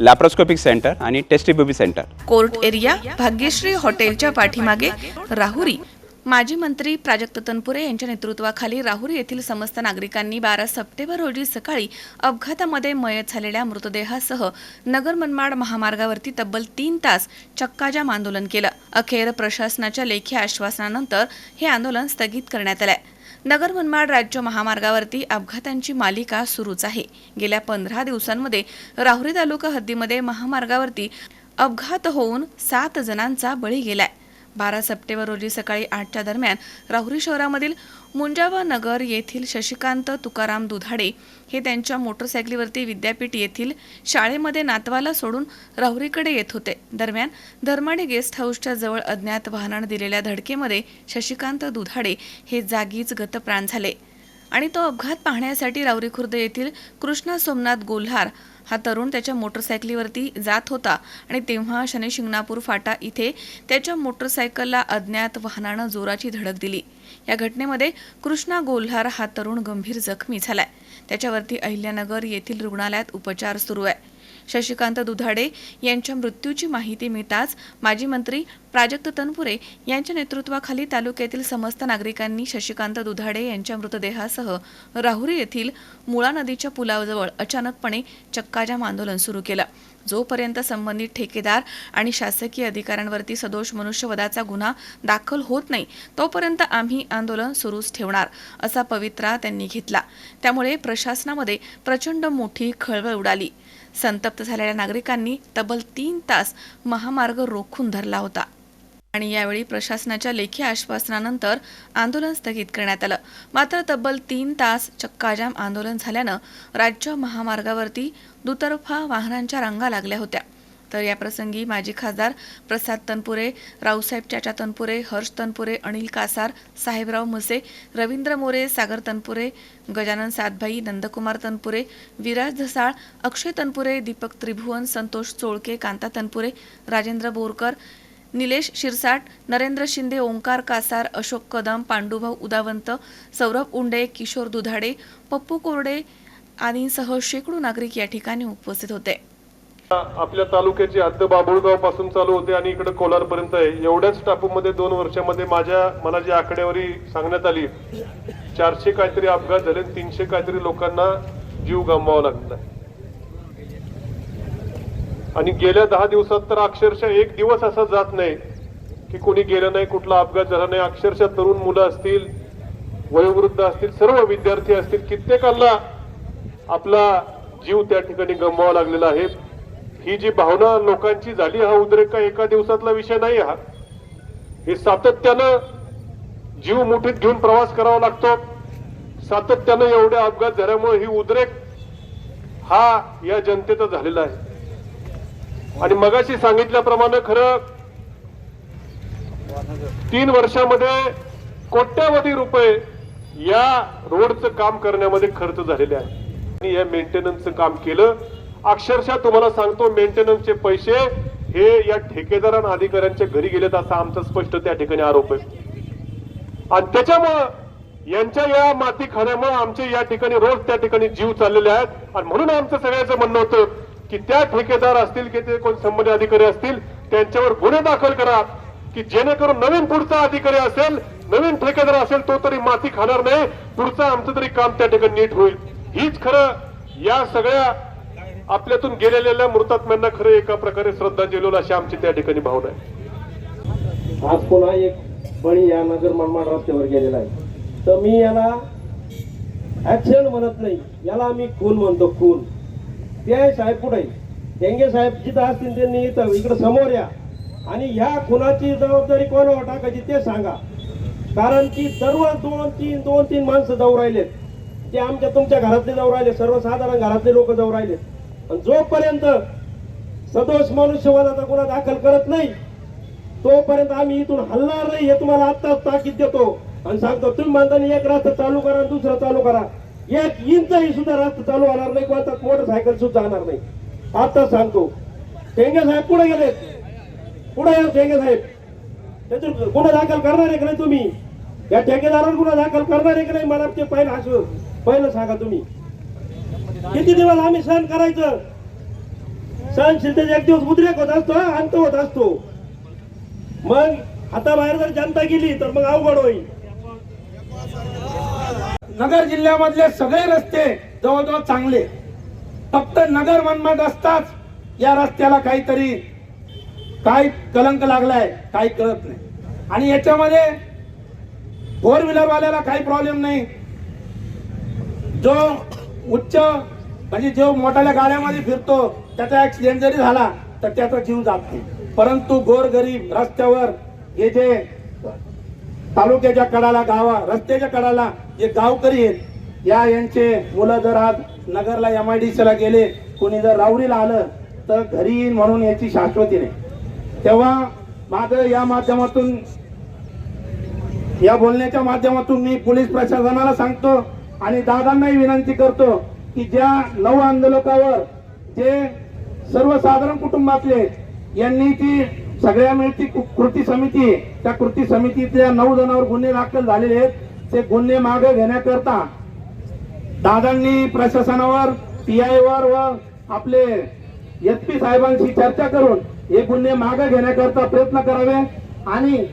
Laparoscopic centre आणि test tube baby centre court area Bhagyashree हॉटेलच्या पाठीमागे राहुरी. माजी मंत्री प्राजक्त तनपुरे यांच्या नेतृत्वाखाली राहुरी येथील समस्त नागरिकांनी बारा सप्टेंबर रोजी सकाळी अपघातामध्ये मयत झालेल्या मृतदेहासह नगर मनमाड महामार्गावरती तब्बल तीन तास चक्काजाम आंदोलन केलं. अखेर प्रशासनाच्या लेखी आश्वासनानंतर हे आंदोलन स्थगित करण्यात आलंय. नगर मनमाड राज्य महामार्गावरती अपघातांची मालिका सुरूच आहे. गेल्या पंधरा दिवसांमध्ये राहुरी तालुका हद्दीमध्ये महामार्गावरती अपघात होऊन सात जणांचा बळी गेलाय. बारा सप्टेंबर रोजी सकाळी आठच्या दरम्यान राहुरी शहरामधील मुंजावा नगर येथील शशिकांत तुकाराम दुधाडे हे त्यांच्या मोटरसायकलीवरती विद्यापीठ येथील शाळेमध्ये नातवाला सोडून राहुरीकडे येत होते. दरम्यान धर्माडी गेस्ट हाऊसच्या जवळ अज्ञात वाहनानं दिलेल्या धडकेमध्ये शशिकांत दुधाडे हे जागीच गतप्राण झाले. आणि तो अपघात पाहण्यासाठी राहुरी खुर्द येथील कृष्णा सोमनाथ गोल्हार हा तरुण त्याच्या मोटरसायकलीवरती जात होता आणि तेव्हा शनिशिंगणापूर फाटा इथे त्याच्या मोटरसायकलला अज्ञात वाहनानं जोराची धडक दिली. या घटनेमध्ये कृष्णा गोल्हार हा तरुण गंभीर जखमी झालाय. त्याच्यावरती अहिल्यानगर येथील रुग्णालयात उपचार सुरू आहे. शशिकांत दुधाडे यांच्या मृत्यूची माहिती मिळताच माजी मंत्री प्राजक्त तनपुरे यांच्या नेतृत्वाखाली तालुक्यातील समस्त नागरिकांनी शशिकांत दुधाडे यांच्या मृतदेहासह राहुरी येथील मुळा नदीच्या पुलाजवळ अचानकपणे चक्काजाम आंदोलन सुरू केलं. जोपर्यंत संबंधित ठेकेदार आणि शासकीय अधिकाऱ्यांवरती सदोष मनुष्यवधाचा गुन्हा दाखल होत नाही तोपर्यंत आम्ही आंदोलन सुरूच ठेवणार असा पवित्रा त्यांनी घेतला. त्यामुळे प्रशासनामध्ये प्रचंड मोठी खळबळ उडाली. संतप्त झालेल्या नागरिकांनी तब्बल तीन तास महामार्ग रोखून धरला होता. आणि यावेळी प्रशासनाच्या लेखी आश्वासनानंतर आंदोलन स्थगित करण्यात आलं. मात्र तब्बल तीन तास चक्काजाम आंदोलन झाल्यानं राज्य महामार्गावरती दुतर्फा वाहनांच्या रांगा लागल्या होत्या. तर याप्रसंगी माजी खासदार प्रसाद तनपुरे रावसाहेब चाचा तनपुरे हर्ष तनपुरे अनिल कासार साहेबराव मुसे रवींद्र मोरे सागर तनपुरे गजानन सातभाई नंदकुमार तनपुरे विराज धसाळ अक्षय तनपुरे दीपक त्रिभुवन संतोष चोळके कांता तनपुरे राजेंद्र बोरकर निलेश शिरसाट नरेंद्र शिंदे ओंकार कासार अशोक कदम पांडुभाऊ उदावंत सौरभ उंडे किशोर दुधाडे पप्पू कोरडे आदींसह शेकडो नागरिक या ठिकाणी उपस्थित होते. आपल्या तालुक्याची हद्द बाबुळगावपासून चालू होते आणि इकडे कोलार पर्यंत आहे. एवढ्याच टापूमध्ये दोन वर्षामध्ये माझ्या मला जी आकडेवारी सांगण्यात आली. चारशे काहीतरी अपघात झाले आणि तीनशे काहीतरी लोकांना जीव गमवावा लागला. आणि गेल्या दहा दिवसात तर अक्षरशः एक दिवस असा जात नाही की कोणी गेलं नाही कुठला अपघात झाला नाही. अक्षरशः तरुण मुलं असतील वयोवृद्ध असतील सर्व विद्यार्थी असतील कित्येकांना आपला जीव त्या ठिकाणी गमवावा लागलेला आहे. ही जी भावना लोकांची झाली हा उद्रेक एका दिवसातला विषय नाही हा. हे सातत्यानं जीव मुठीत घेऊन प्रवास करावा लागतो. सातत्यानं एवढे अपघात झाल्यामुळे ही उद्रेक हा या जनतेचा झालेला आहे. आणि मगाशी सांगितल्याप्रमाणे खरं तीन वर्षामध्ये कोट्यावधी रुपये या रोडचं काम करण्यामध्ये खर्च झालेले आहे. आणि या मेंटेनन्सचं काम केलं अक्षरशः तुम्हाला सांगतो मेंटेनन्सचे पैसे हे या ठेकेदार आणि अधिकाऱ्यांच्या घरी गेलेत असा आमचा स्पष्ट त्या ठिकाणी आरोप आहे. आणि त्याच्यामुळं यांच्या या माती खाण्यामुळे आमचे या ठिकाणी रोज त्या ठिकाणी जीव चाललेले आहेत. आणि म्हणून आमचं सगळ्याचं म्हणणं होतं की त्या ठेकेदार असतील की ते कोण संबंधित अधिकारी असतील त्यांच्यावर गुन्हे दाखल करा की जेणेकरून नवीन पुढचा अधिकारी असेल नवीन ठेकेदार असेल तो तरी माती खाणार नाही पुढचं आमचं तरी काम त्या ठिकाणी नीट होईल. हीच खरं या सगळ्या आपल्यातून गेलेल्या मृतात्म्यांना खरं एका प्रकारे श्रद्धांजली अशी आमची त्या ठिकाणी भावना आहे. आज पुन्हा एक बळी या नगर मनमाड रस्त्यावर गेलेला आहे. तर मी याला ऍक्सिडेंट म्हणत नाही. याला आम्ही खून म्हणतो खून. ते आहे साहेब पुढे डेंगे साहेब जिथं असतील त्यांनी इथं इकडं समोर या. आणि ह्या खुनाची जबाबदारी कोणावर टाकायची ते सांगा. कारण की सर्व दोन तीन दोन तीन माणसं जाऊ राहिलेत. ते आमच्या तुमच्या घरातले जाऊ राहिले सर्वसाधारण घरातले लोक जाऊ राहिलेत. आणि जोपर्यंत सदोष मनुष्यवादाचा गुन्हा दाखल करत नाही तोपर्यंत आम्ही इथून हलणार नाही हे तुम्हाला आत्ताच ताकीद देतो. आणि सांगतो तुम्ही म्हणताना एक रास्ता चालू करा आणि दुसरा चालू करा. एक इंचही सुद्धा रास्ता चालू होणार नाही कोणता मोटरसायकल सुद्धा जाणार नाही. आत्ताच सांगतो. टेंगे साहेब पुढे गेलेत पुढे या टेंगे साहेब. त्याच्यावर गुन्हा दाखल करणार आहे का नाही तुम्ही? या ठेकेदारावर गुन्हा दाखल करणार आहे का नाही? मला ते पहिलं असं पहिलं सांगा तुम्ही. किती दिवस आम्ही सहन करायचं? सहनशीलतेचा एक दिवस उद्रेक होत असतो अंत होत असतो. मग हाताबाहेर जर जनता गेली तर मग अवघड होईल. नगर जिल्ह्यामधले सगळे रस्ते जवळजवळ चांगले. फक्त नगर मनमाड असताच या रस्त्याला काहीतरी काय कलंक लागलाय काही कळत नाही. आणि याच्यामध्ये फोर व्हीलर वाल्याला काही प्रॉब्लेम नाही. जो उच्च म्हणजे जो मोठ्या गाड्यामध्ये फिरतो त्याचा ऍक्सिडेंट जरी झाला तर त्याचा जीव जात नाही. परंतु गोरगरीब रस्त्यावर हे जे तालुक्याच्या कडाला गावा रस्त्याच्या कडाला जे गावकरी आहेत या यांचे मुलं जर आज नगरला एम आय डी ला गेले कोणी जर राऊरीला आलं तर घरी येईन म्हणून याची शाश्वती नाही. तेव्हा माझं या माध्यमातून या बोलण्याच्या माध्यमातून मी पोलीस प्रशासनाला सांगतो आणि दादांनाही विनंती करतो की ज्या नऊ आंदोलकावर जे सर्वसाधारण कुटुंबातले यांनी ती सगळ्या मिळती कु- कृती समिती त्या कृती समितीतल्या नऊ जणांवर गुन्हे दाखल झालेले आहेत. ते गुन्हे मागे घेण्याकरता दादांनी प्रशासनावर पीआय वर व आपले एस पी साहेबांशी चर्चा करून हे गुन्हे मागे घेण्याकरता प्रयत्न करावे. आणि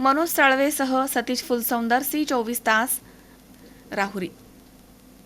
मनोज साळवेसह सतीश फुलसौंदर सी चोवीस तास राहुरी.